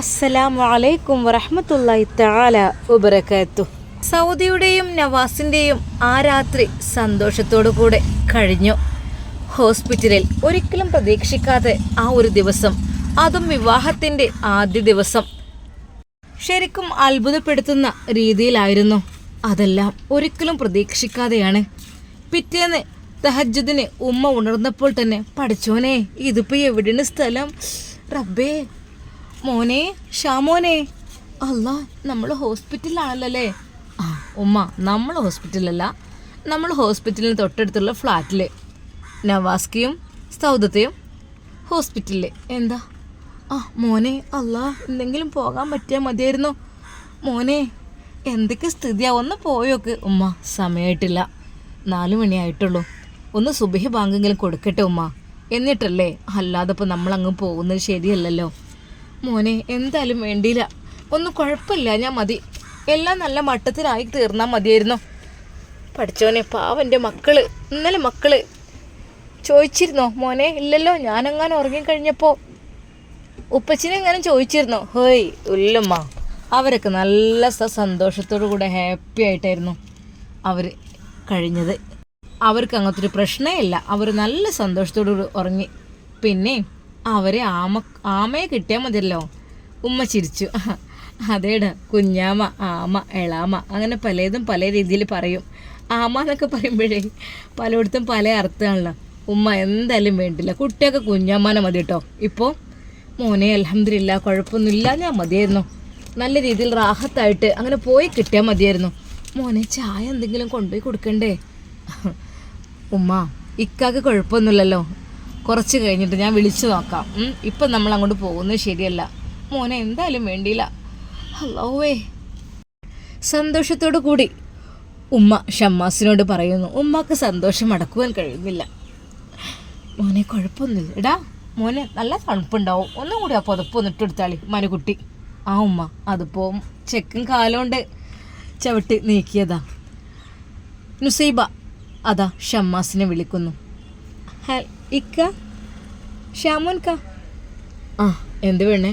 അസ്സലാമു അലൈക്കും സൗദിയുടെയും നവാസിന്റെയും ആ രാത്രി സന്തോഷത്തോടു കൂടെ കഴിഞ്ഞു. ഹോസ്പിറ്റലിൽ ഒരിക്കലും പ്രതീക്ഷിക്കാതെ ആ ഒരു ദിവസം അതും വിവാഹത്തിന്റെ ആദ്യ ദിവസം. ശരിക്കും അത്ഭുതപ്പെടുത്തുന്ന രീതിയിലായിരുന്നു. അതെല്ലാം ഒരിക്കലും പ്രതീക്ഷിക്കാതെയാണ്. പിറ്റേന്ന് തഹജ്ജുദിന് ഉമ്മ ഉണർന്നപ്പോൾ തന്നെ പഠിച്ചോനെ ഇതിപ്പോൾ എവിടെയാണ് സ്ഥലം? റബ്ബേ മോനെ ഷാമോനെ അല്ല നമ്മൾ ഹോസ്പിറ്റലിലാണല്ലോ ആ ഉമ്മ നമ്മൾ ഹോസ്പിറ്റലല്ല. നമ്മൾ ഹോസ്പിറ്റലിന് തൊട്ടടുത്തുള്ള ഫ്ലാറ്റിൽ നവാസ്കിയും സൗദത്തെയും ഹോസ്പിറ്റലിൽ എന്താ? ആ മോനെ അല്ല എന്തെങ്കിലും പോകാൻ പറ്റിയാൽ മതിയായിരുന്നു. മോനെ എന്തൊക്കെ സ്ഥിതിയാ? ഒന്ന് പോയോക്ക് ഉമ്മ സമയമായിട്ടില്ല നാല് മണിയായിട്ടുള്ളൂ. ഒന്ന് സുബഹി ബാങ്കെങ്കിലും കൊടുക്കട്ടെ ഉമ്മ. എന്നിട്ടല്ലേ? അല്ലാതെ ഇപ്പോൾ നമ്മളങ്ങ് പോകുന്നത് ശരിയല്ലല്ലോ. മോനെ എന്തായാലും വേണ്ടിയില്ല. ഒന്നും കുഴപ്പമില്ല ഞാൻ മതി. എല്ലാം നല്ല മട്ടത്തിലായി തീർന്നാൽ മതിയായിരുന്നു. പഠിച്ചോനെ പാവന്റെ മക്കൾ ഇന്നലെ മക്കൾ. ചോദിച്ചിരുന്നോ മോനെ ഇല്ലല്ലോ ഞാനെങ്ങാനും ഉറങ്ങിക്കഴിഞ്ഞപ്പോൾ ഉപ്പച്ചിനെ എങ്ങനെ ചോദിച്ചിരുന്നോ? ഹേയ് ഇല്ലമ്മ അവരൊക്കെ നല്ല സന്തോഷത്തോടു കൂടെ ഹാപ്പി ആയിട്ടായിരുന്നു അവർ കഴിഞ്ഞത്. അവർക്ക് അങ്ങനത്തെ ഒരു പ്രശ്നമേ ഇല്ല. അവർ നല്ല സന്തോഷത്തോടു കൂടി ഉറങ്ങി. പിന്നെ അവരെ ആമ ആമയെ കിട്ടിയാൽ മതിയല്ലോ. ഉമ്മ ചിരിച്ചു. അതേടാ കുഞ്ഞാമ ആമ എളാമ അങ്ങനെ പലതും പല രീതിയിൽ പറയും. ആമ എന്നൊക്കെ പറയുമ്പോഴേ പലയിടത്തും പല അർത്ഥമാണല്ലോ. ഉമ്മ എന്തായാലും വേണ്ടില്ല. കുട്ടിയൊക്കെ കുഞ്ഞാമാനെ മതി കേട്ടോ ഇപ്പോൾ മോനെ അലഹമില്ല കുഴപ്പമൊന്നുമില്ല ഞാൻ മതിയായിരുന്നു. നല്ല രീതിയിൽ റാഹത്തായിട്ട് അങ്ങനെ പോയി കിട്ടിയാൽ മതിയായിരുന്നു. മോനെ ചായ എന്തെങ്കിലും കൊണ്ടുപോയി കൊടുക്കണ്ടേ? ഉമ്മ ഇക്കാക്ക് കുഴപ്പമൊന്നുമില്ലല്ലോ. കുറച്ച് കഴിഞ്ഞിട്ട് ഞാൻ വിളിച്ചു നോക്കാം. ഇപ്പം നമ്മൾ അങ്ങോട്ട് പോകുന്നത് ശരിയല്ല. മോനെ എന്തായാലും വേണ്ടിയില്ല. ഹലോവേ സന്തോഷത്തോടു കൂടി ഉമ്മ ഷമ്മാസിനോട് പറയുന്നു ഉമ്മക്ക് സന്തോഷം അടക്കുവാൻ കഴിയുന്നില്ല. മോനെ കുഴപ്പമൊന്നുമില്ല. എടാ മോനെ നല്ല തണുപ്പുണ്ടാവും. ഒന്നും കൂടി ആ പുതപ്പ് ഒന്നിട്ട് ഇട്ടെടുത്താളി മനുകുട്ടി. ആ ഉമ്മ അതിപ്പോ ചെക്കും കാലുകൊണ്ട് ചവിട്ടി നീക്കിയതാ. നുസൈബ അതാ ഷമ്മാസിനെ വിളിക്കുന്നു. ഹൽ ഇക്ക. ഷാമോൻക ആ എന്ത് വേണേ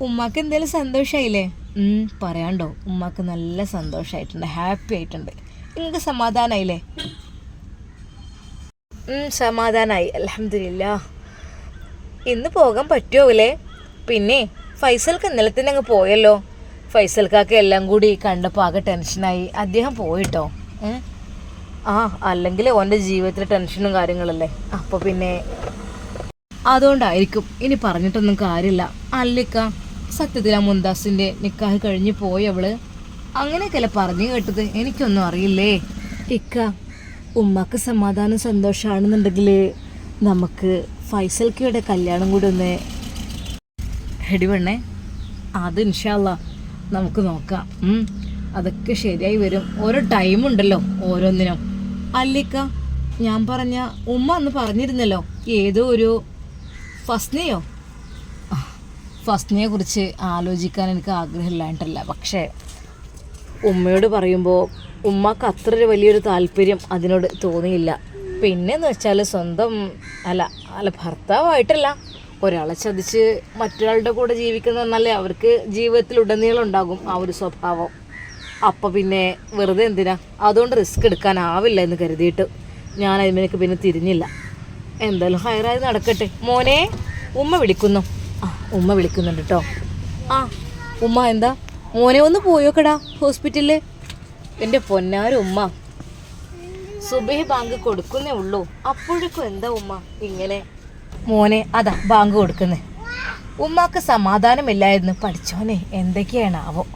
ഉമ്മാക്ക് എന്തേലും സന്തോഷായില്ലേ? ഉം, പറയാണ്ടോ? ഉമ്മാക്ക് നല്ല സന്തോഷായിട്ടുണ്ട് ഹാപ്പി ആയിട്ടുണ്ട്. നിങ്ങൾക്ക് സമാധാനമായില്ലേ ഉം, സമാധാനായി അലഹമില്ല ഇന്ന് പോകാൻ പറ്റുമല്ലേ പിന്നെ ഫൈസൽക്ക് ഇന്നലെ തന്നെ അങ്ങ് പോയല്ലോ. ഫൈസൽക്കാക്ക് എല്ലാം കൂടി കണ്ടപ്പോൾ ആകെ ടെൻഷനായി അദ്ദേഹം പോയിട്ടോ? ഏ? ആ അല്ലെങ്കിൽ ഓന്റെ ജീവിതത്തിലെ ടെൻഷനും കാര്യങ്ങളല്ലേ? അപ്പോൾ പിന്നെ അതുകൊണ്ടായിരിക്കും. ഇനി പറഞ്ഞിട്ടൊന്നും കാര്യമില്ല. അല്ലിക്ക സത്യത്തിൽ ആ മുന്താസിന്റെ നിക്കാഹ് കഴിഞ്ഞ് പോയി അവൾ അങ്ങനെയൊക്കെയല്ലേ പറഞ്ഞു കേട്ടത്? എനിക്കൊന്നും അറിയില്ലേ? ഇക്ക ഉമ്മക്ക് സമാധാനം സന്തോഷമാണെന്നുണ്ടെങ്കിൽ നമുക്ക് ഫൈസൽക്കയുടെ കല്യാണം കൂടി ഒന്ന് ഹെടിവണ്ണേ അത് ഇൻഷാല്ല നമുക്ക് നോക്കാം. അതൊക്കെ ശരിയായി വരും. ഓരോ ടൈമുണ്ടല്ലോ ഓരോന്നിനും. അല്ലിക്ക ഞാൻ പറഞ്ഞ ഉമ്മ അന്ന് പറഞ്ഞിരുന്നല്ലോ ഏതോ ഒരു ഫസ്നയോ? ഫസ്നിയെ കുറിച്ച് ആലോചിക്കാൻ എനിക്ക് ആഗ്രഹമില്ലാണ്ടല്ല പക്ഷേ ഉമ്മയോട് പറയുമ്പോൾ ഉമ്മക്ക് അത്ര ഒരു വലിയൊരു താല്പര്യം അതിനോട് തോന്നിയില്ല. പിന്നെന്ന് വെച്ചാൽ സ്വന്തം അല്ല അല്ല ഭർത്താവായിട്ടല്ല. ഒരാളെ ചതിച്ച് മറ്റൊരാളുടെ കൂടെ ജീവിക്കുന്ന നല്ല അവർക്ക് ജീവിതത്തിൽ ഉടനീളം ഉണ്ടാകും ആ ഒരു സ്വഭാവം. അപ്പം പിന്നെ വെറുതെ എന്തിനാ? അതുകൊണ്ട് റിസ്ക് എടുക്കാനാവില്ല എന്ന് കരുതിയിട്ട് ഞാൻ അതിലേക്ക് പിന്നെ തിരിഞ്ഞില്ല. എന്തായാലും ഹയറായി നടക്കട്ടെ. മോനെ ഉമ്മ വിളിക്കുന്നു. ആ ഉമ്മ വിളിക്കുന്നുണ്ട് കേട്ടോ ആ ഉമ്മ എന്താ? മോനെ ഒന്ന് പോയോക്കടാ ഹോസ്പിറ്റലിൽ എന്റെ പൊന്നാരും ഉമ്മ. സുബേ ബാങ്ക് കൊടുക്കുന്നേ ഉള്ളൂ. അപ്പോഴേക്കും എന്താ ഉമ്മ? ഇങ്ങനെ. മോനെ അതാ ബാങ്ക് കൊടുക്കുന്നേ. ഉമ്മാക്ക് സമാധാനമില്ലായിരുന്നു. പഠിച്ചോനെ എന്തൊക്കെയാണാവോ?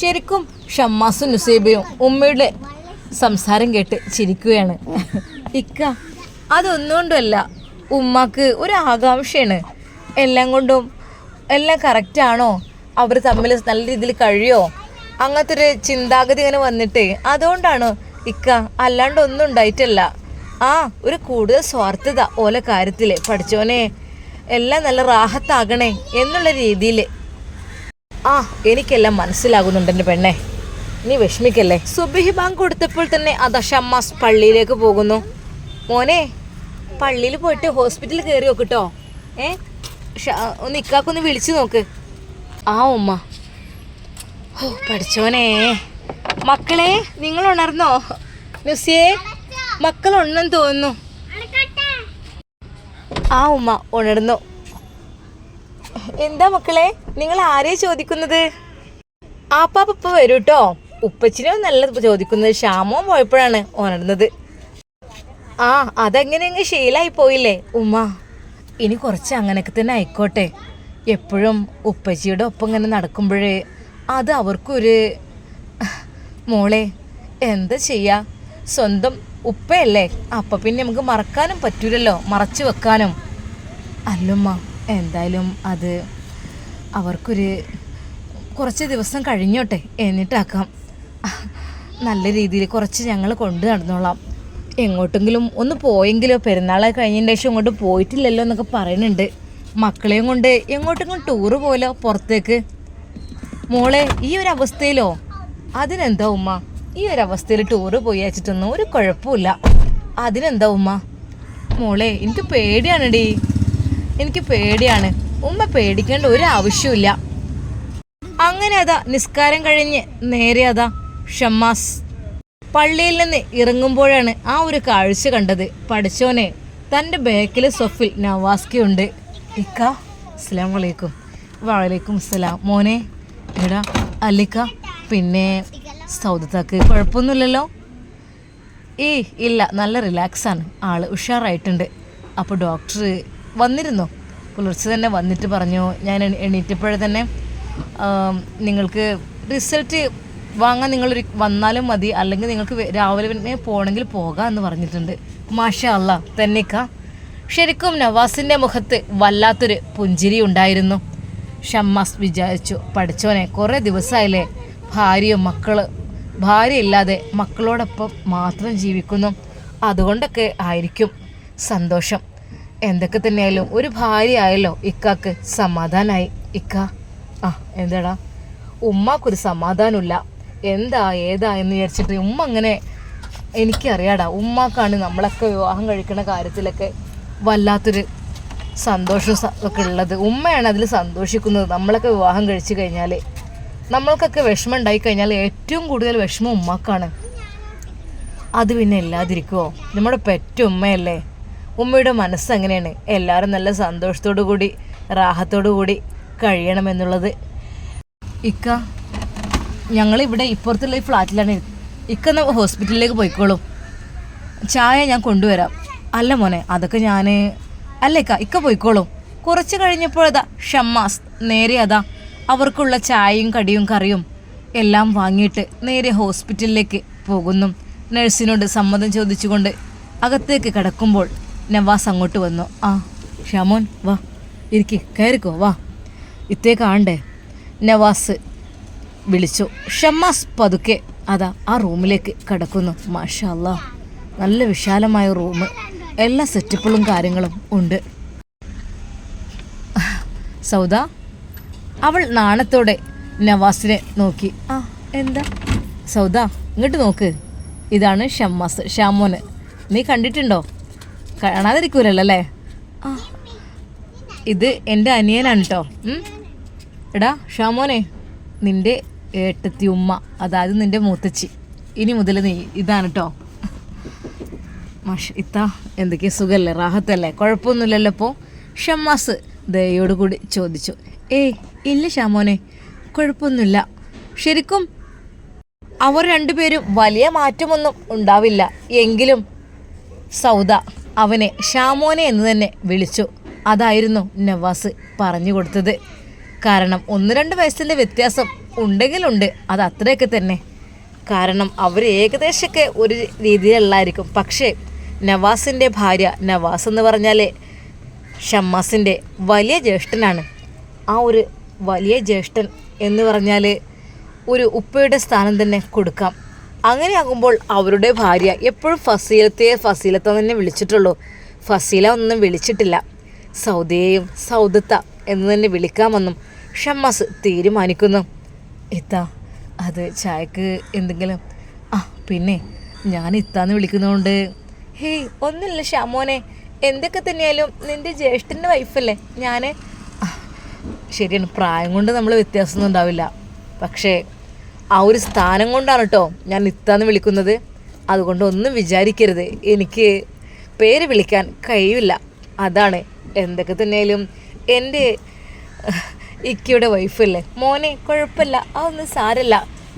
ശരിക്കും ഷമ്മാസും നുസൈബയും ഉമ്മയുടെ സംസാരം കേട്ട് ചിരിക്കുകയാണ്. ഇക്ക അതൊന്നുകൊണ്ടല്ല ഉമ്മാക്ക് ഒരു ആകാംക്ഷയാണ്. എല്ലാം കൊണ്ടും എല്ലാം കറക്റ്റാണോ അവർ തമ്മിൽ നല്ല രീതിയിൽ കഴിയോ? അങ്ങനത്തെ ഒരു ചിന്താഗതി ഇങ്ങനെ വന്നിട്ട് അതുകൊണ്ടാണ് ഇക്ക അല്ലാണ്ട് ഒന്നും ഉണ്ടായിട്ടല്ല. ആ ഒരു കൂടുതൽ സ്വാർത്ഥത ഓല കാര്യത്തിൽ പഠിച്ചോനെ എല്ലാം നല്ല റാഹത്താകണേ എന്നുള്ള രീതിയിൽ ആ എനിക്കെല്ലാം മനസ്സിലാകുന്നുണ്ട് എന്റെ പെണ്ണെ. നീ വിഷമിക്കല്ലേ? സുബിഹി ബാങ്ക് കൊടുത്തപ്പോൾ തന്നെ അതാ ഷമ്മാസ് പള്ളിയിലേക്ക് പോകുന്നു. മോനെ പള്ളിയിൽ പോയിട്ട് ഹോസ്പിറ്റലിൽ കയറി നോക്കിട്ടോ ഏ? ഒന്ന് ഇക്കാക്കൊന്ന് വിളിച്ചു നോക്ക്. ആ ഉമ്മ. ഓ പഠിച്ചോനെ മക്കളെ നിങ്ങൾ ഉണർന്നോ? നുസിയെ മക്കൾ ഉണ്ണെന്ന് തോന്നുന്നു. ആ ഉമ്മ ഉണർന്നു. എന്താ മക്കളെ? നിങ്ങൾ ആരെയാ ചോദിക്കുന്നത്? ആപ്പാപ്പ വരൂ കേട്ടോ ഉപ്പച്ചിനോ നല്ല ചോദിക്കുന്നത് ക്ഷാമോ പോയപ്പോഴാണ് ഉണർന്നത് ആ അതെങ്ങനെ അങ്ങ് ശീലായി പോയില്ലേ? ഉമ്മ ഇനി കുറച്ച് അങ്ങനെയൊക്കെ തന്നെ ആയിക്കോട്ടെ. എപ്പോഴും ഉപ്പച്ചിയുടെ ഒപ്പം ഇങ്ങനെ നടക്കുമ്പോഴേ അത് അവർക്കൊരു മോളെ എന്താ ചെയ്യാ? സ്വന്തം ഉപ്പയല്ലേ? അപ്പം പിന്നെ നമുക്ക് മറക്കാനും പറ്റൂലല്ലോ മറച്ചു വെക്കാനും. അല്ലുമ്മ എന്തായാലും അത് അവർക്കൊരു കുറച്ച് ദിവസം കഴിഞ്ഞോട്ടെ എന്നിട്ടാക്കാം. നല്ല രീതിയിൽ കുറച്ച് ഞങ്ങൾ കൊണ്ടു നടന്നോളാം. എങ്ങോട്ടെങ്കിലും ഒന്ന് പോയെങ്കിലോ പെരുന്നാളെ കഴിഞ്ഞതിന് ശേഷം ഇങ്ങോട്ട് പോയിട്ടില്ലല്ലോ എന്നൊക്കെ പറയുന്നുണ്ട്. മക്കളെയും കൊണ്ട് എങ്ങോട്ടെങ്കിലും ടൂറ് പോലോ പുറത്തേക്ക്? മോളെ ഈ ഒരു അവസ്ഥയിലോ? അതിനെന്താ ഉമ്മ? ഈ ഒരു അവസ്ഥയിൽ ടൂറ് പോയി വെച്ചിട്ടൊന്നും ഒരു കുഴപ്പമില്ല. അതിനെന്താ ഉമ്മ? മോളെ എനിക്ക് പേടിയാണെടി. എനിക്ക് പേടിയാണ്. ഉമ്മ പേടിക്കേണ്ട ഒരു ആവശ്യമില്ല അങ്ങനെ അതാ നിസ്കാരം കഴിഞ്ഞ് നേരെ അതാ ഷമ്മാസ്. പള്ളിയിൽ നിന്ന് ഇറങ്ങുമ്പോഴാണ് ആ ഒരു കാഴ്ച കണ്ടത്. പഠിച്ചോനെ തന്റെ ബാക്കിൽ സൊഫിൽ നവാസ്കിയുണ്ട്. ഇക്ക അസ്സാം വലൈക്കും വലൈക്കും അസ്സലാം. മോനെ എടാ അല്ലിക്ക പിന്നെ സൗദത്താക്ക്. കുഴപ്പമൊന്നുമില്ലല്ലോ? ഏയ് ഇല്ല നല്ല റിലാക്സാണ് ആൾ ഉഷാറായിട്ടുണ്ട്. അപ്പോൾ ഡോക്ടർ വന്നിരുന്നു? പുലർച്ചെ തന്നെ വന്നിട്ട് പറഞ്ഞു ഞാൻ എണീറ്റപ്പോഴേ തന്നെ നിങ്ങൾക്ക് റിസൾട്ട് വാങ്ങാൻ നിങ്ങൾ വന്നാലും മതി. അല്ലെങ്കിൽ നിങ്ങൾക്ക് രാവിലെ തന്നെ പോകണമെങ്കിൽ പോകാം എന്ന് പറഞ്ഞിട്ടുണ്ട്. മാഷ അല്ല തന്നെക്ക. ശരിക്കും നവാസിന്റെ മുഖത്ത് വല്ലാത്തൊരു പുഞ്ചിരി ഉണ്ടായിരുന്നു. ഷമ്മാസ് വിചാരിച്ചു പഠിച്ചോനെ കുറേ ദിവസമായില്ലേ ഭാര്യയും മക്കൾ ഭാര്യ ഇല്ലാതെ മക്കളോടൊപ്പം മാത്രം ജീവിക്കുന്നു. അതുകൊണ്ടൊക്കെ ആയിരിക്കും സന്തോഷം. എന്തൊക്കെ തന്നെയായാലും ഒരു ഭാര്യ ആയല്ലോ ഇക്കാക്ക് സമാധാനായി. ഇക്ക ആ എന്താടാ? ഉമ്മാക്കൊരു സമാധാനമില്ല. എന്താ ഏതാ എന്ന് വിചാരിച്ചിട്ട് ഉമ്മ അങ്ങനെ എനിക്കറിയാടാ. ഉമ്മാക്കാണ് നമ്മളൊക്കെ വിവാഹം കഴിക്കുന്ന കാര്യത്തിലൊക്കെ വല്ലാത്തൊരു സന്തോഷം ഒക്കെ ഉള്ളത്. ഉമ്മയാണ് അതിൽ സന്തോഷിക്കുന്നത്. നമ്മളൊക്കെ വിവാഹം കഴിച്ചു കഴിഞ്ഞാൽ നമ്മൾക്കൊക്കെ വിഷമം ഉണ്ടായി കഴിഞ്ഞാൽ ഏറ്റവും കൂടുതൽ വിഷമം ഉമ്മാക്കാണ്. അത് പിന്നെ ഇല്ലാതിരിക്കുമോ നമ്മുടെ പെറ്റ ഉമ്മയല്ലേ? ഉമ്മയുടെ മനസ്സ് എങ്ങനെയാണ്? എല്ലാവരും നല്ല സന്തോഷത്തോടു കൂടി റാഹത്തോടു കൂടി കഴിയണമെന്നുള്ളത്. ഇക്ക ഞങ്ങളിവിടെ ഇപ്പുറത്തുള്ള ഈ ഫ്ലാറ്റിലാണ്. ഇക്ക ഹോസ്പിറ്റലിലേക്ക് പോയിക്കോളും. ചായ ഞാൻ കൊണ്ടുവരാം. അല്ല മോനെ അതൊക്കെ ഞാൻ അല്ല ഇക്ക ഇക്ക പോയിക്കോളും. കുറച്ച് കഴിഞ്ഞപ്പോഴതാ ഷമ്മാസ് നേരെ അതാ അവർക്കുള്ള ചായയും കടിയും കറിയും എല്ലാം വാങ്ങിയിട്ട് നേരെ ഹോസ്പിറ്റലിലേക്ക് പോകുന്നു. നഴ്സിനോട് സമ്മതം ചോദിച്ചുകൊണ്ട് അകത്തേക്ക് കിടക്കുമ്പോൾ നവാസ് അങ്ങോട്ട് വന്നു. ആ ഷമോൻ വാ ഇരിക്ക് കയറിക്കോ വാ. ഇത്തേ കാണണ്ടേ നവാസ് വിളിച്ചു. ഷമ്മാസ് പതുക്കെ അതാ ആ റൂമിലേക്ക് കിടക്കുന്നു. മാഷല്ല നല്ല വിശാലമായ റൂം എല്ലാ സെറ്റപ്പുകളും കാര്യങ്ങളും ഉണ്ട്. സൗദ അവൾ നാണത്തോടെ നവാസിനെ നോക്കി. ആ എന്താ? സൗദ ഇങ്ങോട്ട് നോക്ക്. ഇതാണ് ഷമ്മാസ് ഷാമോന് നീ കണ്ടിട്ടുണ്ടോ? കാണാതിരിക്കൂലല്ലോ അല്ലേ? ഇത് എന്റെ അനിയനാണ് കേട്ടോ എടാ ഷാമോനെ നിന്റെ ഏട്ടത്തി ഉമ്മ അതായത് നിന്റെ മൂത്തച്ചി. ഇനി മുതൽ നീ ഇതാണ് കേട്ടോ മഷ് ഇത്ത എന്തൊക്കെയാ സുഖമല്ലേ റാഹത്തല്ലേ? കുഴപ്പമൊന്നുമില്ലല്ലോ ഇപ്പോൾ ഷമ്മാസ് ദയോട് കൂടി ചോദിച്ചു. ഏയ് ഇല്ല ഷാമോനെ കുഴപ്പമൊന്നുമില്ല. ശരിക്കും അവർ രണ്ടുപേരും വലിയ മാറ്റമൊന്നും ഉണ്ടാവില്ല. എങ്കിലും സൗദ അവനെ ഷാമോനെ എന്ന് തന്നെ വിളിച്ചു. അതായിരുന്നു നവാസ് പറഞ്ഞു കൊടുത്തത്. കാരണം ഒന്ന് രണ്ട് വയസ്സിന്റെ വ്യത്യാസം ഉണ്ടെങ്കിലുണ്ട് അത് അത്രയൊക്കെ തന്നെ. കാരണം അവർ ഏകദേശമൊക്കെ ഒരു രീതിയിലുള്ളായിരിക്കും. പക്ഷേ നവാസിന്റെ ഭാര്യ നവാസ് എന്ന് പറഞ്ഞാൽ ഷമ്മാസിന്റെ വലിയ ജ്യേഷ്ഠനാണ്. ആ ഒരു വലിയ ജ്യേഷ്ഠൻ എന്ന് പറഞ്ഞാൽ ഒരു ഉപ്പയുടെ സ്ഥാനം തന്നെ കൊടുക്കാം. അങ്ങനെയാകുമ്പോൾ അവരുടെ ഭാര്യ എപ്പോഴും ഫസീലത്തെ ഫസീലത്ത തന്നെ വിളിച്ചിട്ടുള്ളൂ. ഫസീല ഒന്നും വിളിച്ചിട്ടില്ല. സൗദയെയും സൗദത്ത എന്ന് തന്നെ വിളിക്കാമെന്നും ഷമ്മസ് തീരുമാനിക്കുന്നു. ഇത്താ അത് ചായക്ക് എന്തെങ്കിലും? ആ പിന്നെ ഞാൻ ഇത്താന്ന് വിളിക്കുന്നതുകൊണ്ട് ഹേയ് ഒന്നുമില്ല ഷാമോനെ എന്തൊക്കെ തന്നെയാലും നിന്റെ ജ്യേഷ്ഠന്റെ വൈഫല്ലേ? ഞാൻ ശരിയാണ്. പ്രായം കൊണ്ട് നമ്മൾ വ്യത്യാസമൊന്നും ഉണ്ടാവില്ല. പക്ഷേ ആ ഒരു സ്ഥാനം കൊണ്ടാണ് കേട്ടോ ഞാൻ നിത്താന്ന് വിളിക്കുന്നത്. അതുകൊണ്ട് ഒന്നും വിചാരിക്കരുത്. എനിക്ക് പേര് വിളിക്കാൻ കഴിയില്ല. അതാണ്. എന്തൊക്കെ തന്നെയാലും എന്റെ ഇക്കയുടെ വൈഫല്ലേ മോനെ കുഴപ്പമില്ല. അതൊന്നും സാരല്ല.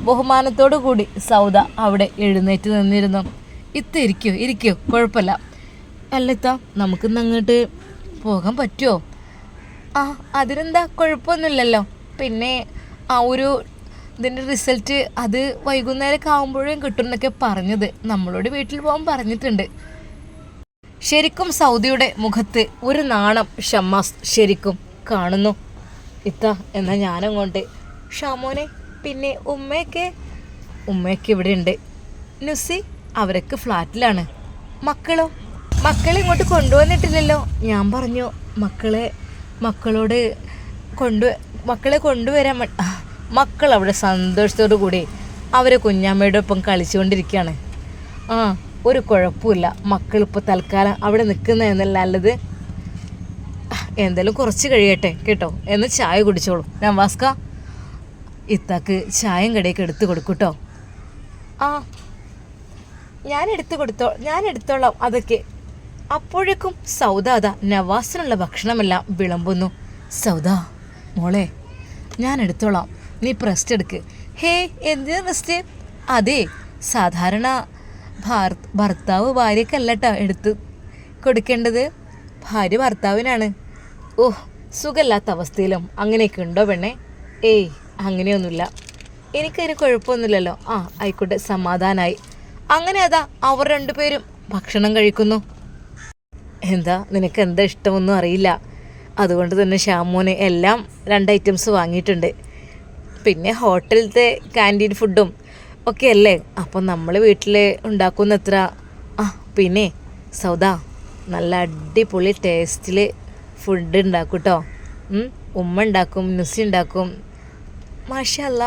ബഹുമാനത്തോടു കൂടി സൗദ അവിടെ എഴുന്നേറ്റ് നിന്നിരുന്നു. ഇത്ത ഇരിക്കോ ഇരിക്കോ. കുഴപ്പമില്ല. അല്ലത്ത നമുക്കിന്ന് അങ്ങോട്ട് പോകാൻ പറ്റുമോ ആ അതിനെന്താ? കുഴപ്പമൊന്നുമില്ലല്ലോ. പിന്നെ ആ ഒരു ഇതിന്റെ റിസൾട്ട് അത് വൈകുന്നേരമൊക്കെ ആകുമ്പോഴും കിട്ടും എന്നൊക്കെ പറഞ്ഞത്. നമ്മളോട് വീട്ടിൽ പോകാൻ പറഞ്ഞിട്ടുണ്ട്. ശരിക്കും സൗദിയുടെ മുഖത്ത് ഒരു നാണം ഷമ്മാസ് ശരിക്കും കാണുന്നു. ഇത്ത എന്നാ ഞാനങ്ങോട്ട്. ഷാമോനെ പിന്നെ ഉമ്മയൊക്കെ? ഉമ്മയൊക്കെ ഇവിടെ ഉണ്ട് നുസി അവരൊക്കെ ഫ്ലാറ്റിലാണ്. മക്കളോ? മക്കളെ ഇങ്ങോട്ട് കൊണ്ടുവന്നിട്ടില്ലല്ലോ. ഞാൻ പറഞ്ഞു മക്കളെ മക്കളോട് കൊണ്ടു മക്കളെ കൊണ്ടുവരാൻ മക്കൾ അവിടെ സന്തോഷത്തോടു കൂടി അവരെ കുഞ്ഞമ്മയുടെ ഒപ്പം കളിച്ചുകൊണ്ടിരിക്കുകയാണ്. ആ ഒരു കുഴപ്പമില്ല. മക്കളിപ്പോൾ തൽക്കാലം അവിടെ നിൽക്കുന്ന എന്നല്ലത് എന്തായാലും കുറച്ച് കഴിയട്ടെ കേട്ടോ. എന്ന് ചായ കുടിച്ചോളൂ. ഞാൻ വാസ്ക ഇത്താക്ക് ചായം കടയൊക്കെ എടുത്ത് കൊടുക്കൂട്ടോ ആ ഞാൻ എടുത്തു കൊടുത്തോ ഞാൻ എടുത്തോളാം അതൊക്കെ. അപ്പോഴേക്കും സൗദാദ നവാസിനുള്ള ഭക്ഷണമെല്ലാം വിളമ്പുന്നു. സൗദാ മോളെ ഞാൻ എടുത്തോളാം. നീ പ്രസ്റ്റ് എടുക്ക്. ഹേ എന്തിനാ റെസ്റ്റ് അതെ സാധാരണ ഭാർ ഭർത്താവ് ഭാര്യക്കല്ല കേട്ടോ എടുത്ത് കൊടുക്കേണ്ടത്. ഭാര്യ ഭർത്താവിനാണ്. ഓഹ് സുഖമില്ലാത്ത അവസ്ഥയിലും അങ്ങനെയൊക്കെ ഉണ്ടോ പെണ്ണെ? ഏയ് അങ്ങനെയൊന്നുമില്ല. എനിക്കതിന് കുഴപ്പമൊന്നുമില്ലല്ലോ. ആ ആയിക്കോട്ടെ സമാധാനമായി അങ്ങനെ അതാ അവർ രണ്ടുപേരും ഭക്ഷണം കഴിക്കുന്നു. എന്താ നിനക്ക് എന്താ ഇഷ്ടമൊന്നും അറിയില്ല. അതുകൊണ്ട് തന്നെ ഷാമോന് എല്ലാം രണ്ട് ഐറ്റംസ് വാങ്ങിയിട്ടുണ്ട്. പിന്നെ ഹോട്ടലിലത്തെ ക്യാന്റീൻ ഫുഡും ഒക്കെ അല്ലേ? അപ്പം നമ്മൾ വീട്ടിൽ ഉണ്ടാക്കുന്ന എത്ര ആ പിന്നെ സൗദ നല്ല അടിപൊളി ടേസ്റ്റിൽ ഫുഡ് ഉണ്ടാക്കും കേട്ടോ ഉമ്മ ഉണ്ടാക്കും നുസി ഉണ്ടാക്കും. മാഷല്ല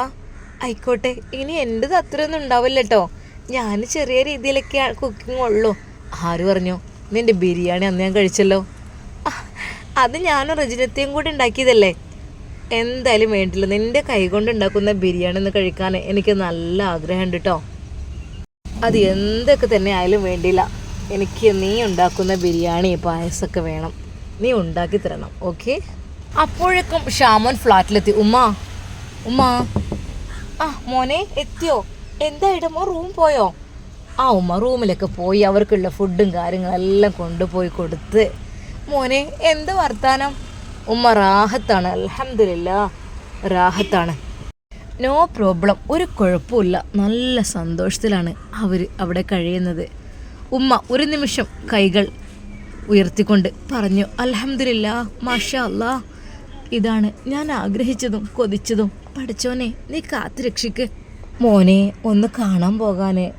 ആയിക്കോട്ടെ. ഇനി എന്റെത് അത്രയൊന്നും ഉണ്ടാവില്ല കേട്ടോ ഞാൻ ചെറിയ രീതിയിലൊക്കെ കുക്കിംഗ് ഉള്ളൂ. ആര് പറഞ്ഞു? നിന്റെ ബിരിയാണി അന്ന് ഞാൻ കഴിച്ചല്ലോ. അത് ഞാനും റജിനത്തെയും കൂടി ഉണ്ടാക്കിയതല്ലേ? എന്തായാലും വേണ്ടില്ല. നിന്റെ കൈ കൊണ്ട് ഉണ്ടാക്കുന്ന ബിരിയാണി ഒന്ന് കഴിക്കാൻ എനിക്ക് നല്ല ആഗ്രഹമുണ്ട് കേട്ടോ അത് എന്തൊക്കെ തന്നെ ആയാലും വേണ്ടില്ല. എനിക്ക് നീ ഉണ്ടാക്കുന്ന ബിരിയാണി പായസമൊക്കെ വേണം. നീ ഉണ്ടാക്കി തരണം ഓക്കെ? അപ്പോഴേക്കും ഷാമോൻ ഫ്ലാറ്റിലെത്തി. ഉമ്മ ഉമ്മ. ആ മോനെ എത്തിയോ? എന്താ റൂം പോയോ? ആ ഉമ്മ റൂമിലൊക്കെ പോയി അവർക്കുള്ള ഫുഡും കാര്യങ്ങളെല്ലാം കൊണ്ടുപോയി കൊടുത്ത് മോനെ എന്ത് വർത്താനം? ഉമ്മ റാഹത്താണ് അലഹമില്ല റാഹത്താണ്. നോ പ്രോബ്ലം ഒരു കുഴപ്പമില്ല നല്ല സന്തോഷത്തിലാണ് അവർ അവിടെ കഴിയുന്നത്. ഉമ്മ ഒരു നിമിഷം കൈകൾ ഉയർത്തിക്കൊണ്ട് പറഞ്ഞു അലഹമില്ല മാഷാ അല്ലാ ഇതാണ് ഞാൻ ആഗ്രഹിച്ചതും കൊതിച്ചതും. പഠിച്ചോനെ നീ കാത്തു രക്ഷിക്ക്. മോനെ ഒന്ന് കാണാൻ പോകാനേ.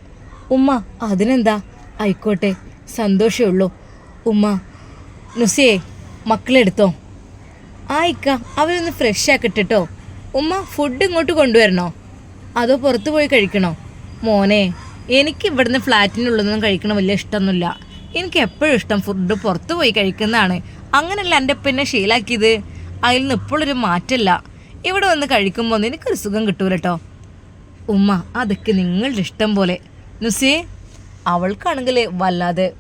ഉമ്മ അതിനെന്താ? ആയിക്കോട്ടെ സന്തോഷമുള്ളൂ ഉമ്മ നുസിയെ മക്കളെടുത്തോ. ആയിക്ക അവരൊന്ന് ഫ്രഷ് ആക്കിട്ടോ കേട്ടോ ഉമ്മ ഫുഡ് ഇങ്ങോട്ട് കൊണ്ടുവരണോ? അതോ പുറത്ത് പോയി കഴിക്കണോ? മോനെ എനിക്ക് ഇവിടുന്ന് ഫ്ലാറ്റിനുള്ളതൊന്നും കഴിക്കണ വലിയ ഇഷ്ടമൊന്നുമില്ല. എനിക്ക് എപ്പോഴും ഇഷ്ടം ഫുഡ് പുറത്ത് പോയി കഴിക്കുന്നതാണ്. അങ്ങനെയല്ല എന്റെ പിന്നെ ശീലാക്കിയത്. അതിൽ നിന്ന് ഇപ്പോഴൊരു മാറ്റമില്ല. ഇവിടെ വന്ന് കഴിക്കുമ്പോൾ എനിക്കൊരു സുഖം കിട്ടൂല കേട്ടോ ഉമ്മ അതൊക്കെ നിങ്ങളുടെ ഇഷ്ടം പോലെ. നുസിയെ അവൾക്കാണെങ്കിൽ വല്ലാതെ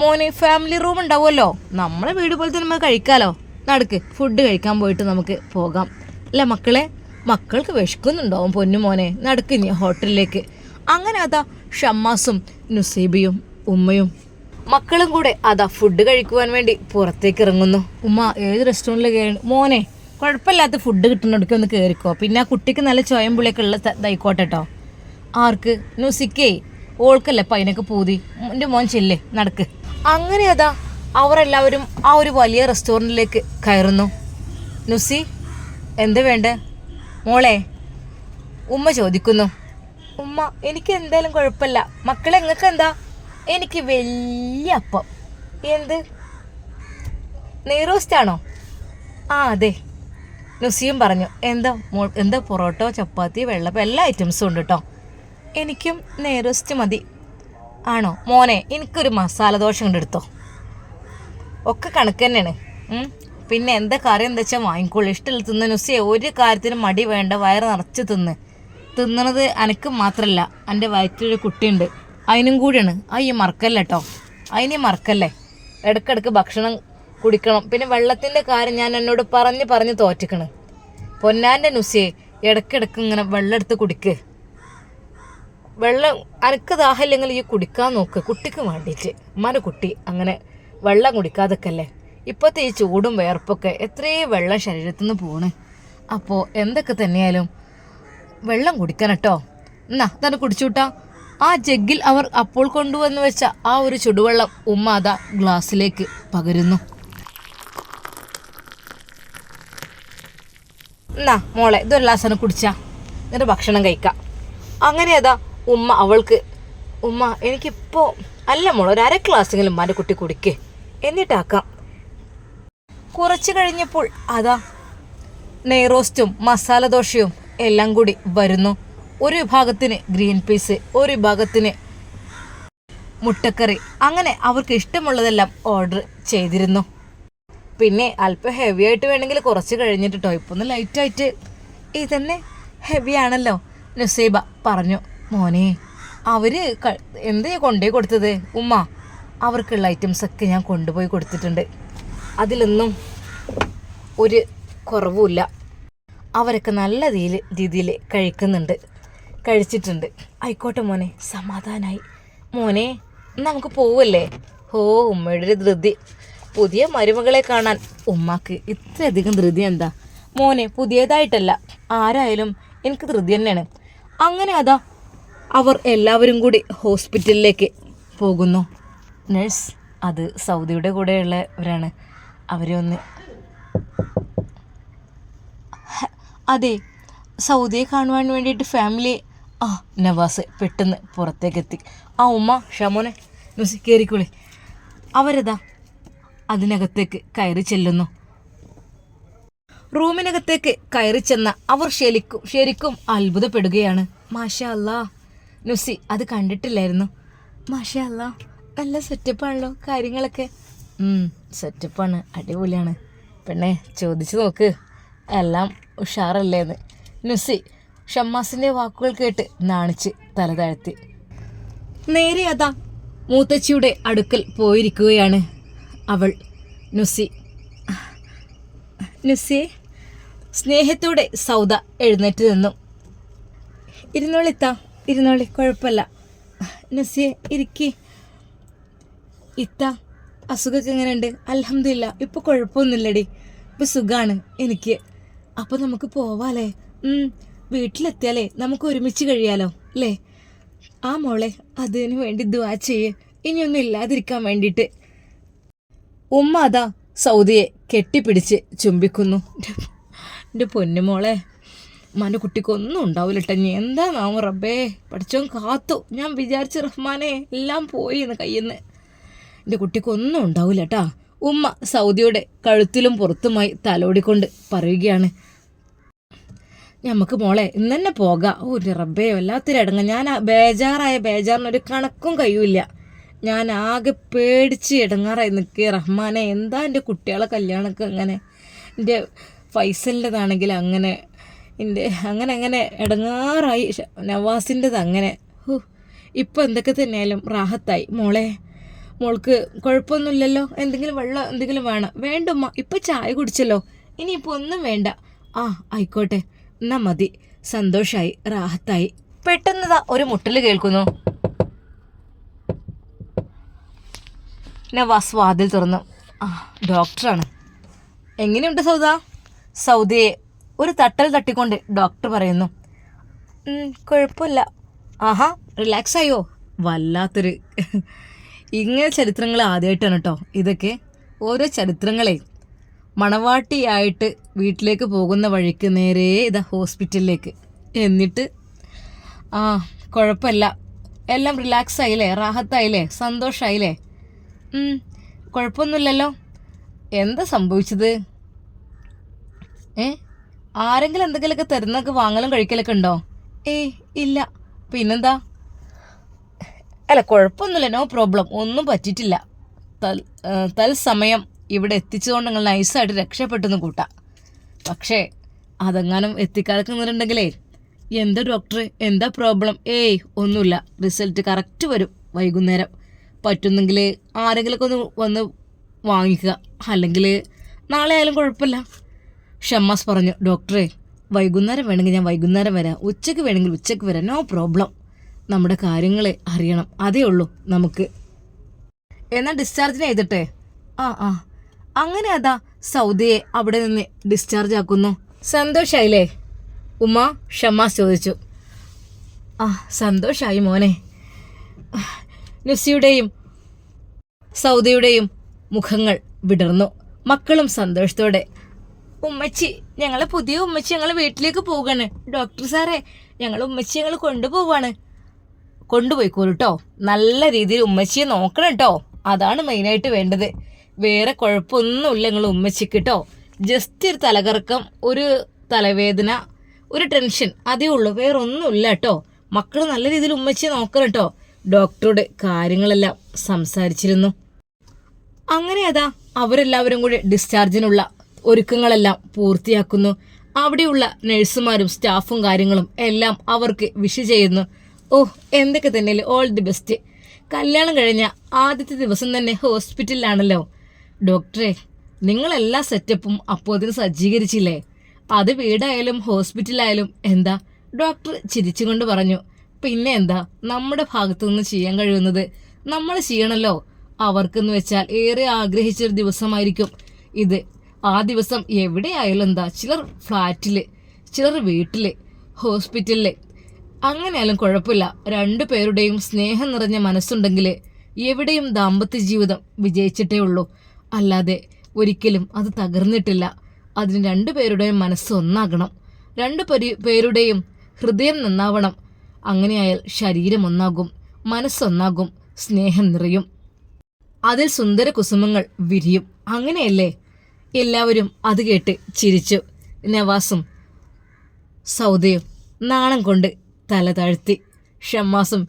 മോനെ ഫാമിലി റൂം ഉണ്ടാവുമല്ലോ. നമ്മളെ വീട് പോലെ തന്നെ നമുക്ക് കഴിക്കാലോ. നടക്ക് ഫുഡ് കഴിക്കാൻ പോയിട്ട് നമുക്ക് പോകാം. അല്ല മക്കളെ? മക്കൾക്ക് വിശക്കുന്നുണ്ടാവും പൊന്നു മോനെ. നടക്ക് ഇനി ഹോട്ടലിലേക്ക്. അങ്ങനെ അതാ ഷമ്മാസും നുസീബിയും ഉമ്മയും. മക്കളും കൂടെ അതാ ഫുഡ് കഴിക്കുവാൻ വേണ്ടി പുറത്തേക്ക് ഇറങ്ങുന്നു. ഉമ്മ ഏത് റെസ്റ്റോറന്റിൽ കയറി മോനെ കുഴപ്പമില്ലാത്ത ഫുഡ് കിട്ടുന്നിടയ്ക്ക് ഒന്ന് കയറിക്കോ പിന്നെ ആ കുട്ടിക്ക് നല്ല ചോയം പുളിയൊക്കെ ഉള്ള ഇതായിക്കോട്ടെ കേട്ടോ ആർക്ക്? നുസിക്കേ. ഓൾക്കല്ലേ പൈനൊക്കെ പൂതി. എന്റെ മോൻ ചെല്ലേ നടക്ക്. അങ്ങനെ അതാ അവർ എല്ലാവരും ആ ഒരു വലിയ റെസ്റ്റോറന്റിലേക്ക് കയറുന്നു. നുസി എന്ത് വേണ്ട? മോളെ ഉമ്മ ചോദിക്കുന്നു. ഉമ്മ എനിക്ക് എന്തായാലും കുഴപ്പമില്ല. മക്കളെ നിങ്ങൾക്ക് എന്താ എനിക്ക് വലിയ അപ്പം. എന്ത്? നെയ്റോസ്റ്റ് ആ അതെ. നുസിയും പറഞ്ഞു. എന്താ മോ എന്താ പൊറോട്ടോ ചപ്പാത്തി വെള്ളപ്പം എല്ലാ ഐറ്റംസും ഉണ്ട് കേട്ടോ എനിക്കും നെയ്റോസ്റ്റ് മതി. ആണോ? മോനെ എനിക്കൊരു മസാല ദോശ കണ്ടെടുത്തോ ഒക്കെ കണക്ക് തന്നെയാണ്. പിന്നെ എന്താ കറി? എന്താ വെച്ചാൽ വാങ്ങിക്കോളൂ. ഇഷ്ടമുള്ള തിന്ന്. നുസിയെ ഒരു കാര്യത്തിനും മടി വേണ്ട. വയറ് നിറച്ച് തിന്ന്. തിന്നണത് അനക്ക് മാത്രമല്ല എന്റെ വയറ്റിലൊരു കുട്ടിയുണ്ട്. അതിനും കൂടിയാണ്. ആ ഈ മറക്കല്ല കേട്ടോ അതിനെ മറക്കല്ലേ? ഇടക്കിടക്ക് ഭക്ഷണം കുടിക്കണം. പിന്നെ വെള്ളത്തിന്റെ കാര്യം ഞാൻ എന്നോട് പറഞ്ഞ് പറഞ്ഞ് തോറ്റിക്കണ്. പൊന്നാന്റെ നുസിയെ ഇടക്കിടക്ക് ഇങ്ങനെ വെള്ളം എടുത്ത് കുടിക്ക്. വെള്ളം അനക്ക് ദാഹമില്ലെങ്കിൽ ഈ കുടിക്കാൻ നോക്ക്. കുട്ടിക്ക് വേണ്ടിയിട്ട് ഉമ്മാന്റെ കുട്ടി അങ്ങനെ വെള്ളം കുടിക്കാതൊക്കെയല്ലേ ഇപ്പോഴത്തെ ഈ ചൂടും വേർപ്പൊക്കെ എത്രയും വെള്ളം ശരീരത്തിൽ നിന്ന് പോണ്. അപ്പോൾ എന്തൊക്കെ തന്നെയാലും വെള്ളം കുടിക്കണം കേട്ടോ എന്നാ തന്നെ കുടിച്ചുവിട്ടാ ആ ജഗ്ഗിൽ അവർ അപ്പോൾ കൊണ്ടുവന്ന് വെച്ച ആ ഒരു ചുടുവെള്ളം ഉമ്മ ഗ്ലാസ്സിലേക്ക് പകരുന്നു. എന്നാ മോളെ ഇതൊരു ഗ്ലാസ്സാണ് കുടിച്ചാ. എന്നിട്ട് ഭക്ഷണം കഴിക്കാം. അങ്ങനെ അതാ ഉമ്മ അവൾക്ക്. ഉമ്മ എനിക്കിപ്പോൾ അല്ല മോൾ ഒരു അര ഗ്ലാസ്സെങ്കിലും ഉമ്മാന്റെ കുട്ടി കുടിക്കേ. എന്നിട്ടാക്കാം. കുറച്ച് കഴിഞ്ഞപ്പോൾ അതാ നെയ്റോസ്റ്റും മസാല ദോശയും എല്ലാം കൂടി വരുന്നു. ഒരു വിഭാഗത്തിന് ഗ്രീൻ പീസ് ഒരു വിഭാഗത്തിന് മുട്ടക്കറി. അങ്ങനെ അവർക്ക് ഇഷ്ടമുള്ളതെല്ലാം ഓർഡർ ചെയ്തിരുന്നു. പിന്നെ അല്പം ഹെവി ആയിട്ട് വേണമെങ്കിൽ കുറച്ച് കഴിഞ്ഞിട്ട് കേട്ടോ ഇപ്പൊ ഒന്ന് ലൈറ്റ് ആയിട്ട്. ഇതന്നെ ഹെവി ആണല്ലോ നുസൈബ പറഞ്ഞു. മോനെ അവർ എന്തേ കൊണ്ടേ കൊടുത്തത്? ഉമ്മ അവർക്കുള്ള ഐറ്റംസ് ഒക്കെ ഞാൻ കൊണ്ടുപോയി കൊടുത്തിട്ടുണ്ട്. അതിലൊന്നും ഒരു കുറവുമില്ല. അവരൊക്കെ നല്ല രീതിയിൽ രീതിയിൽ കഴിക്കുന്നുണ്ട്. കഴിച്ചിട്ടുണ്ട്. ആയിക്കോട്ടെ മോനെ സമാധാനായി. മോനെ നമുക്ക് പോവല്ലേ? ഹോ ഉമ്മയുടെ ഒരു ധൃതി. പുതിയ മരുമകളെ കാണാൻ ഉമ്മക്ക് ഇത്രയധികം ധൃതി എന്താ? മോനെ പുതിയതായിട്ടല്ല. ആരായാലും എനിക്ക് ധൃതി തന്നെയാണ്. അങ്ങനെ അതാ അവർ എല്ലാവരും കൂടി ഹോസ്പിറ്റലിലേക്ക് പോകുന്നു. നഴ്സ് അത് സൗദിയുടെ കൂടെയുള്ളവരാണ് അവരെ ഒന്ന് അതെ സൗദിയെ കാണുവാൻ വേണ്ടിയിട്ട് ഫാമിലി ആ നവാസ് പെട്ടെന്ന് പുറത്തേക്കെത്തി. ആ ഉമ്മ ഷമോനെ നുസി കയറിക്കോളി അവരതാ അതിനകത്തേക്ക് കയറി ചെല്ലുന്നു. റൂമിനകത്തേക്ക് കയറി ചെന്ന അവർ ശരിക്കും ശരിക്കും അത്ഭുതപ്പെടുകയാണ്. മാഷ അല്ലാ നുസി അത് കണ്ടിട്ടില്ലായിരുന്നു. മാഷല്ല നല്ല സെറ്റപ്പാണല്ലോ കാര്യങ്ങളൊക്കെ. സെറ്റപ്പാണ് അടിപൊളിയാണ്. പെണ്ണെ ചോദിച്ചു നോക്ക്. എല്ലാം ഉഷാറല്ലേന്ന്. നുസി ഷമ്മാസിന്റെ വാക്കുകൾ കേട്ട് നാണിച്ച് തല താഴ്ത്തി. നേരെ അതാ മൂത്തച്ചിയുടെ അടുക്കൽ പോയിരിക്കുകയാണ് അവൾ നുസി നുസി സ്നേഹത്തോടെ സൗദ എഴുന്നേറ്റ് നിന്നു. ഇരുന്നോളിത്താ ഇരുന്നോളി കുഴപ്പമില്ല. നസിയെ ഇരിക്കി. ഇത്ത അസുഖമൊക്കെ എങ്ങനെയുണ്ട്? അലഹമില്ല ഇപ്പൊ കുഴപ്പമൊന്നുമില്ലടി. ഇപ്പൊ സുഖാണ് എനിക്ക്. അപ്പോൾ നമുക്ക് പോവാലേ വീട്ടിലെത്തിയാലേ നമുക്ക് ഒരുമിച്ച് കഴിയാലോ അല്ലേ? ആ മോളെ അതിനു വേണ്ടി ദുവാ ചെയ്യ്. ഇനിയൊന്നും ഇല്ലാതിരിക്കാൻ വേണ്ടിയിട്ട്. ഉമ്മ അതാ സൗദിയെ കെട്ടിപ്പിടിച്ച് ചുംബിക്കുന്നു. എന്റെ പൊന്നുമോളെ ഉമ്മാന്റെ കുട്ടിക്കൊന്നും ഉണ്ടാവില്ല കേട്ടോ നീ എന്താ നാമ റബ്ബേ? പഠിച്ചോൻ കാത്തു. ഞാൻ വിചാരിച്ചു റഹ്മാനെ എല്ലാം പോയി എന്ന് കയ്യിൽ നിന്ന് എന്റെ കുട്ടിക്കൊന്നും ഉണ്ടാവില്ല കേട്ടാ ഉമ്മ സൗദിയുടെ കഴുത്തിലും പുറത്തുമായി തലോടിക്കൊണ്ട് പറയുകയാണ്. നമുക്ക് മോളെ ഇന്ന് തന്നെ പോകാം. ഒരു റബ്ബേ വല്ലാത്തൊരു ഇടങ്ങ ഞാൻ ബേജാറായ ബേജാറിനൊരു കണക്കും കഴിയൂല ഞാൻ ആകെ പേടിച്ച് ഇടങ്ങാറായി നിൽക്കുക റഹ്മാനെ. എന്താ എന്റെ കുട്ടികളെ കല്യാണമൊക്കെ അങ്ങനെ? എന്റെ ഫൈസലിന്റെതാണെങ്കിൽ അങ്ങനെ എന്റെ അങ്ങനെ അങ്ങനെ ഇടങ്ങാറായി. നവാസിന്റെത് അങ്ങനെ. ഇപ്പം എന്തൊക്കെ തന്നെയായാലും റാഹത്തായി. മോളെ മോൾക്ക് കുഴപ്പമൊന്നുമില്ലല്ലോ എന്തെങ്കിലും വെള്ളം എന്തെങ്കിലും വേണം. വേണ്ട ഇപ്പം ചായ കുടിച്ചല്ലോ. ഇനിയിപ്പോൾ ഒന്നും വേണ്ട. ആ ആയിക്കോട്ടെ. എന്നാ മതി. സന്തോഷായി റാഹത്തായി. പെട്ടെന്നതാ ഒരു മുട്ടൽ കേൾക്കുന്നു. നവാസ് വാതിൽ തുറന്നു. ആ ഡോക്ടറാണ്. എങ്ങനെയുണ്ട് സൗദ? സൗദയെ ഒരു തട്ടൽ തട്ടിക്കൊണ്ട് ഡോക്ടർ പറയുന്നു "ഉം, കുഴപ്പമില്ല. ആഹാ റിലാക്സ് ആയോ? വല്ലാത്തൊരു ഇങ്ങനെ ചരിത്രങ്ങൾ ആദ്യമായിട്ടാണ് കേട്ടോ ഇതൊക്കെ ഓരോ ചരിത്രങ്ങളെ മണവാട്ടിയായിട്ട് വീട്ടിലേക്ക് പോകുന്ന വഴിക്ക് നേരെ ഇതാ ഹോസ്പിറ്റലിലേക്ക്. എന്നിട്ട് ആ കുഴപ്പമില്ല. എല്ലാം റിലാക്സ് ആയില്ലേ? റാഹത്തായില്ലേ? സന്തോഷമായില്ലേ കുഴപ്പമൊന്നുമില്ലല്ലോ. എന്താ സംഭവിച്ചത്? ഏ ആരെങ്കിലും എന്തെങ്കിലുമൊക്കെ തരുന്നൊക്കെ വാങ്ങലും കഴിക്കലൊക്കെ ഉണ്ടോ? ഏയ് ഇല്ല. പിന്നെന്താ? അല്ല കുഴപ്പമൊന്നുമില്ല. നോ പ്രോബ്ലം ഒന്നും പറ്റിയിട്ടില്ല. തൽ തൽസമയം ഇവിടെ എത്തിച്ചതുകൊണ്ട് നിങ്ങൾ നൈസായിട്ട് രക്ഷപ്പെട്ടെന്ന് കൂട്ടാം. പക്ഷേ അതെങ്ങാനും എത്തിക്കാതെക്കുന്നുണ്ടെങ്കിലേ എന്താ ഡോക്ടർ എന്താ പ്രോബ്ലം ഏയ് ഒന്നുമില്ല. റിസൾട്ട് കറക്റ്റ് വരും വൈകുന്നേരം. പറ്റുന്നെങ്കിൽ ആരെങ്കിലുമൊക്കെ ഒന്ന് വന്ന് വാങ്ങിക്കുക. അല്ലെങ്കിൽ നാളെ ആയാലും കുഴപ്പമില്ല. ഷമ്മാസ് പറഞ്ഞു ഡോക്ടറെ വൈകുന്നേരം വേണമെങ്കിൽ ഞാൻ വൈകുന്നേരം വരാം. ഉച്ചയ്ക്ക് വേണമെങ്കിൽ ഉച്ചയ്ക്ക് വരാം. No problem. നമ്മുടെ കാര്യങ്ങളെ അറിയണം. അതേ ഉള്ളൂ നമുക്ക്. എന്നാൽ ഡിസ്ചാർജിന് ചെയ്തിട്ടെ ആ ആ. അങ്ങനെ അതാ സൗദിയെ അവിടെ നിന്ന് ഡിസ്ചാർജ് ആക്കുന്നു. സന്തോഷായില്ലേ? ഉമ്മ ഷമ്മാസ് ചോദിച്ചു. ആ സന്തോഷായി മോനെ. നുസിയുടെയും സൗദിയുടെയും മുഖങ്ങൾ വിടർന്നു. മക്കളും സന്തോഷത്തോടെ ഉമ്മച്ചി ഞങ്ങളെ പുതിയ ഉമ്മച്ചി ഞങ്ങളെ വീട്ടിലേക്ക് പോവുകയാണ്. ഡോക്ടർ സാറേ ഞങ്ങൾ ഉമ്മച്ചി ഞങ്ങൾ കൊണ്ടുപോവാണ്. കൊണ്ടുപോയിക്കോളൂ കേട്ടോ നല്ല രീതിയിൽ ഉമ്മച്ചിയെ നോക്കണം കേട്ടോ അതാണ് മെയിനായിട്ട് വേണ്ടത്. വേറെ കുഴപ്പമൊന്നുമില്ല നിങ്ങൾ ഉമ്മച്ചിക്ക് കേട്ടോ ജസ്റ്റ് ഒരു തലകറക്കം ഒരു തലവേദന ഒരു ടെൻഷൻ അതേ ഉള്ളൂ. വേറെ ഒന്നുമില്ല കേട്ടോ മക്കൾ നല്ല രീതിയിൽ ഉമ്മച്ചിയെ നോക്കണം കേട്ടോ ഡോക്ടറോട് കാര്യങ്ങളെല്ലാം സംസാരിച്ചിരുന്നു. അങ്ങനെ അതാ അവരെല്ലാവരും കൂടി ഡിസ്ചാർജിനുള്ള ഒരുക്കങ്ങളെല്ലാം പൂർത്തിയാക്കുന്നു. അവിടെയുള്ള നഴ്സുമാരും സ്റ്റാഫും കാര്യങ്ങളും എല്ലാം അവർക്ക് വിഷ് ചെയ്യുന്നു. ഓ എന്തൊക്കെ തന്നെ ഓൾ ദി ബെസ്റ്റ് കല്യാണം കഴിഞ്ഞ ആദ്യത്തെ ദിവസം തന്നെ ഹോസ്പിറ്റലിലാണല്ലോ. ഡോക്ടറെ നിങ്ങളെല്ലാ സെറ്റപ്പും അപ്പോൾ അതിന് സജ്ജീകരിച്ചില്ലേ? അത് വീടായാലും ഹോസ്പിറ്റലായാലും എന്താ? ഡോക്ടർ ചിരിച്ചുകൊണ്ട് പറഞ്ഞു. പിന്നെ എന്താ? നമ്മുടെ ഭാഗത്തു നിന്ന് ചെയ്യാൻ കഴിയുന്നത് നമ്മൾ ചെയ്യണമല്ലോ അവർക്കെന്ന് വെച്ചാൽ ഏറെ ആഗ്രഹിച്ചൊരു ദിവസമായിരിക്കും ഇത്. ആ ദിവസം എവിടെയായാലും എന്താ ചിലർ ഫ്ലാറ്റിൽ ചിലർ വീട്ടിൽ ഹോസ്പിറ്റലിൽ. അങ്ങനെയാലും കുഴപ്പമില്ല. രണ്ടു പേരുടെയും സ്നേഹം നിറഞ്ഞ മനസ്സുണ്ടെങ്കിൽ എവിടെയും ദാമ്പത്യ ജീവിതം വിജയിച്ചിട്ടേ ഉള്ളൂ. അല്ലാതെ ഒരിക്കലും അത് തകർന്നിട്ടില്ല. അതിന് രണ്ടു പേരുടെയും മനസ്സ് ഒന്നാകണം. രണ്ടു പരി- പേരുടെയും ഹൃദയം നന്നാവണം. അങ്ങനെയായാൽ ശരീരം ഒന്നാകും മനസ്സൊന്നാകും സ്നേഹം നിറയും. അതിൽ സുന്ദര കുസുമങ്ങൾ വിരിയും. അങ്ങനെയല്ലേ? എല്ലാവരും അത് കേട്ട് ചിരിച്ചു. നവാസും സൗദയും നാണം കൊണ്ട് തല താഴ്ത്തി. ഷമ്മാസും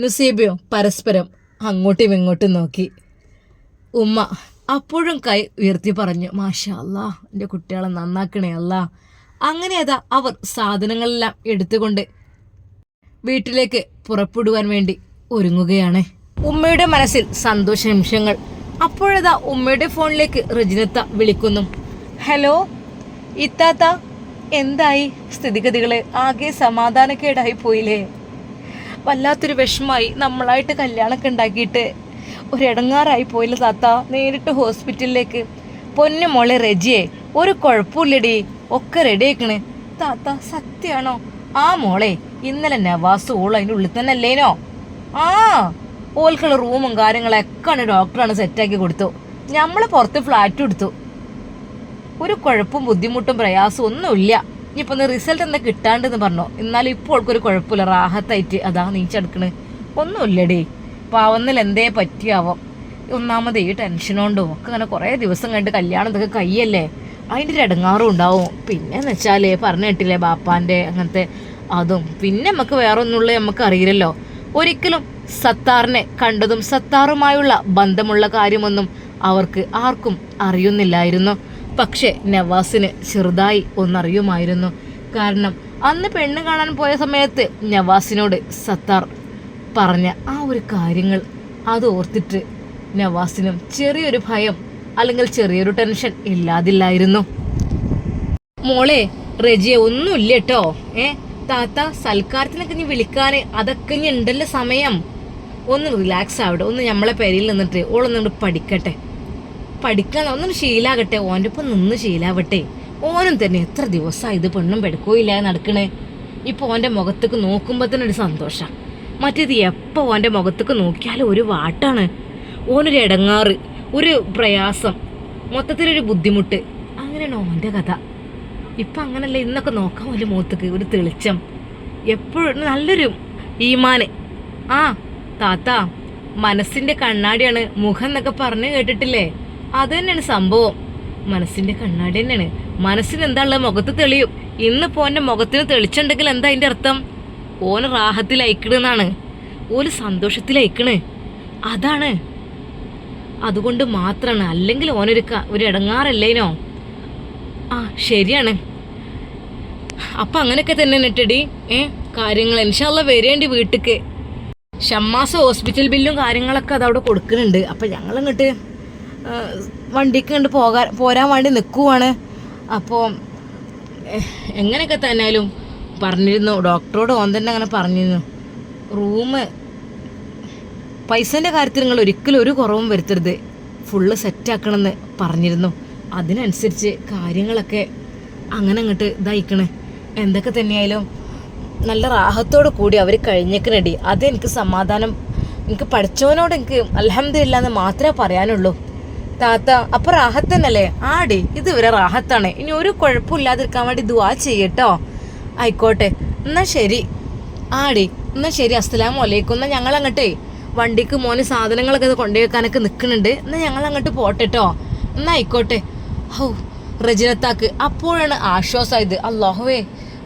നുസീബയും പരസ്പരം അങ്ങോട്ടും ഇങ്ങോട്ടും നോക്കി. ഉമ്മ അപ്പോഴും കൈ ഉയർത്തി പറഞ്ഞു മാഷാ അല്ലാ എന്റെ കുട്ടികളെ നന്നാക്കണേ അല്ല. അങ്ങനെ അതാ അവർ സാധനങ്ങളെല്ലാം എടുത്തുകൊണ്ട് വീട്ടിലേക്ക് പുറപ്പെടുവാൻ വേണ്ടി ഒരുങ്ങുകയാണ്. ഉമ്മയുടെ മനസ്സിൽ സന്തോഷ നിമിഷങ്ങൾ അപ്പോഴതാ ഉമ്മയുടെ ഫോണിലേക്ക് റജിനത്ത വിളിക്കുന്നു. ഹലോ ഇത്താത്ത എന്തായി? സ്ഥിതിഗതികളെ ആകെ സമാധാനക്കേടായി പോയില്ലേ? വല്ലാത്തൊരു വിഷമായി നമ്മളായിട്ട് കല്യാണമൊക്കെ ഉണ്ടാക്കിയിട്ട് ഒരിടങ്ങാറായി പോയില്ല താത്ത. നേരിട്ട് ഹോസ്പിറ്റലിലേക്ക്. പൊന്നു മോളെ റെജിയെ ഒരു കുഴപ്പമില്ലടി. ഒക്കെ റെഡി ആക്കണേ താത്ത സത്യാണോ? ആ മോളെ ഇന്നലെ നവാസ് ഓൾ അതിന്റെ ഉള്ളിൽ തന്നെ അല്ലേനോ ആ ഓൽക്കുള്ള റൂമും കാര്യങ്ങളൊക്കെ ഡോക്ടറാണ് സെറ്റാക്കി കൊടുത്തു. നമ്മൾ പുറത്ത് ഫ്ലാറ്റ് കൊടുത്തു ഒരു കുഴപ്പവും ബുദ്ധിമുട്ടും പ്രയാസവും ഒന്നുമില്ല ഇനിയിപ്പോ റിസൾട്ട് എന്താ കിട്ടാണ്ടെന്ന് പറഞ്ഞു? എന്നാലും ഇപ്പോൾ ഒരു കുഴപ്പമില്ല. റാഹത്തായിട്ട് അതാ നീച്ചെടുക്കണ്. ഒന്നുമില്ലടേ പാവന്നിൽ എന്തേ പറ്റിയാവോ? ഒന്നാമത് ഈ ടെൻഷൻ ഒക്കെ അങ്ങനെ കുറേ ദിവസം കണ്ട് കല്യാണം ഇതൊക്കെ കയ്യല്ലേ അതിന്റെ ഒരു ഇടങ്ങാറും ഉണ്ടാവും. പിന്നെ എന്ന് വെച്ചാൽ പറഞ്ഞു കേട്ടില്ലേ ബാപ്പാന്റെ അങ്ങനത്തെ അതും. പിന്നെ നമുക്ക് വേറെ ഒന്നുമുള്ള നമുക്ക് അറിയില്ലല്ലോ. ഒരിക്കലും സത്താറിനെ കണ്ടതും സത്താറുമായുള്ള ബന്ധമുള്ള കാര്യമൊന്നും അവർക്ക് ആർക്കും അറിയുന്നില്ലായിരുന്നു. പക്ഷേ നവാസിന് ചെറുതായി ഒന്നറിയുമായിരുന്നു. കാരണം അന്ന് പെണ്ണ് കാണാൻ പോയ സമയത്ത് നവാസിനോട് സത്താർ പറഞ്ഞ ആ ഒരു കാര്യങ്ങൾ അത് ഓർത്തിട്ട് നവാസിനും ചെറിയൊരു ഭയം അല്ലെങ്കിൽ ചെറിയൊരു ടെൻഷൻ ഇല്ലാതില്ലായിരുന്നു. മോളെ റെജിയെ ഒന്നുമില്ല കേട്ടോ ഏ താത്ത സൽക്കാരത്തിനൊക്കെ നീ വിളിക്കാൻ അതൊക്കെ ഇനി ഉണ്ടല്ലോ സമയം. ഒന്ന് റിലാക്സ് ആവട്ടെ ഒന്ന് നമ്മളെ പെരയിൽ നിന്നിട്ട് ഓളൊന്നുകൊണ്ട് പഠിക്കട്ടെ. പഠിക്കാൻ ഒന്നും ശീലാകട്ടെ ഓന്റെ ഒപ്പം നിന്ന് ശീലാവട്ടെ. ഓനും തന്നെ എത്ര ദിവസമായി ഇത് പെണ്ണും പെടുക്കോ ഇല്ല നടക്കണേ. ഇപ്പോൾ ഓന്റെ മുഖത്തേക്ക് നോക്കുമ്പോൾ തന്നെ ഒരു സന്തോഷം. മറ്റേത് എപ്പോൾ ഓന്റെ മുഖത്തേക്ക് നോക്കിയാലും ഒരു വാട്ടാണ്. ഓനൊരു ഇടങ്ങാറ് ഒരു പ്രയാസം മൊത്തത്തിലൊരു ബുദ്ധിമുട്ട്. അങ്ങനെയാണ് ഓന്റെ കഥ. ഇപ്പം അങ്ങനല്ല ഇന്നൊക്കെ നോക്കാം ഓന്റെ മുഖത്തേക്ക് ഒരു തെളിച്ചം. എപ്പോഴും നല്ലൊരു ഈമാന്. ആ താത്ത മനസ്സിന്റെ കണ്ണാടിയാണ് മുഖം എന്നൊക്കെ പറഞ്ഞു കേട്ടിട്ടില്ലേ? അത് തന്നെയാണ് സംഭവം. മനസ്സിന്റെ കണ്ണാടി തന്നെയാണ്. മനസ്സിന് എന്താ ഉള്ളത് മുഖത്ത് തെളിയും. ഇന്ന് പോന്റെ മുഖത്തിന് തെളിച്ചുണ്ടെങ്കിൽ എന്താ അതിന്റെ അർത്ഥം? ഓന് റാഹത്തിൽ അയക്കണെന്നാണ് ഓൽ സന്തോഷത്തിൽ അയക്കണ് അതാണ്. അതുകൊണ്ട് മാത്രമാണ് അല്ലെങ്കിൽ ഓനൊരു ഒരു ഇടങ്ങാറല്ലേനോ ആ ശരിയാണ്. അപ്പം അങ്ങനെയൊക്കെ തന്നെ നെട്ടടി. ഏ കാര്യങ്ങൾ. ഇൻഷാല്ല വരേണ്ടി വീട്ടിക്ക്. ഷമ്മാസ് ഹോസ്പിറ്റൽ ബില്ലും കാര്യങ്ങളൊക്കെ അതവിടെ കൊടുക്കുന്നുണ്ട്. അപ്പം ഞങ്ങളിങ്ങോട്ട് വണ്ടിക്ക് കണ്ട് പോകാൻ പോരാൻ വേണ്ടി നിൽക്കുവാണ് അപ്പോൾ എങ്ങനെയൊക്കെ തന്നാലും പറഞ്ഞിരുന്നു. ഡോക്ടറോട് ഓൻ തന്നെ അങ്ങനെ പറഞ്ഞിരുന്നു. റൂം പൈസേന്റെ കാര്യത്തിൽ നിങ്ങൾ ഒരിക്കലും ഒരു കുറവും വരുത്തരുത്. ഫുള്ള് സെറ്റാക്കണമെന്ന് പറഞ്ഞിരുന്നു. അതിനനുസരിച്ച് കാര്യങ്ങളൊക്കെ അങ്ങനെ അങ്ങോട്ട് ഇതായിക്കണേ. എന്തൊക്കെ തന്നെയായാലും നല്ല റാഹത്തോട് കൂടി അവർ കഴിഞ്ഞേക്കണടി അതെനിക്ക് സമാധാനം എനിക്ക് പഠിച്ചവനോട് എനിക്ക് അലഹമില്ല എന്ന് മാത്രമേ പറയാനുള്ളൂ. താത്ത അപ്പൊ റാഹത്ത് തന്നെയല്ലേ? ആടി ഇത് ഇവരെ റാഹത്താണ്. ഇനി ഒരു കുഴപ്പമില്ലാതിരിക്കാൻ വേണ്ടി ദുവാ ചെയ്യട്ടോ. ആയിക്കോട്ടെ എന്നാ ശരി. ആടി എന്നാ ശരി. അസ്സലാം അലൈക്കും. എന്നാ ഞങ്ങൾ വണ്ടിക്ക് മോന് സാധനങ്ങളൊക്കെ ഇത് കൊണ്ടുപോയി വെക്കാനൊക്കെ നിൽക്കുന്നുണ്ട് എന്നാൽ ഞങ്ങൾ അങ്ങോട്ട് പോട്ടെട്ടോ. എന്നാ ആയിക്കോട്ടെ. ഹൗ റജിനത്താക്ക് അപ്പോഴാണ് ആശ്വാസമായത് അള്ളാഹുവേ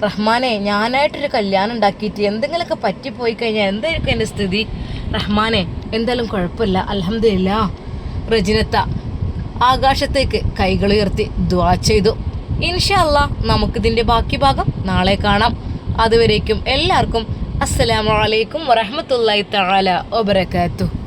റഹ്മാനെ ഞാനായിട്ടൊരു കല്യാണം ഉണ്ടാക്കിയിട്ട് എന്തെങ്കിലുമൊക്കെ പറ്റിപ്പോയി കഴിഞ്ഞാൽ എന്തായിരിക്കും എന്റെ സ്ഥിതി? റഹ്മാനെ എന്തായാലും കുഴപ്പമില്ല. അലഹമില്ല റജിനത്ത ആകാശത്തേക്ക് കൈകൾ ഉയർത്തി ദ്വാ ചെയ്തു. ഇൻഷല്ല നമുക്കിതിന്റെ ബാക്കി ഭാഗം നാളെ കാണാം. അതുവരേക്കും എല്ലാവർക്കും അസ്സലാമു അലൈക്കും വറഹമത്തല്ലായി തആല വബറകാതുഹു.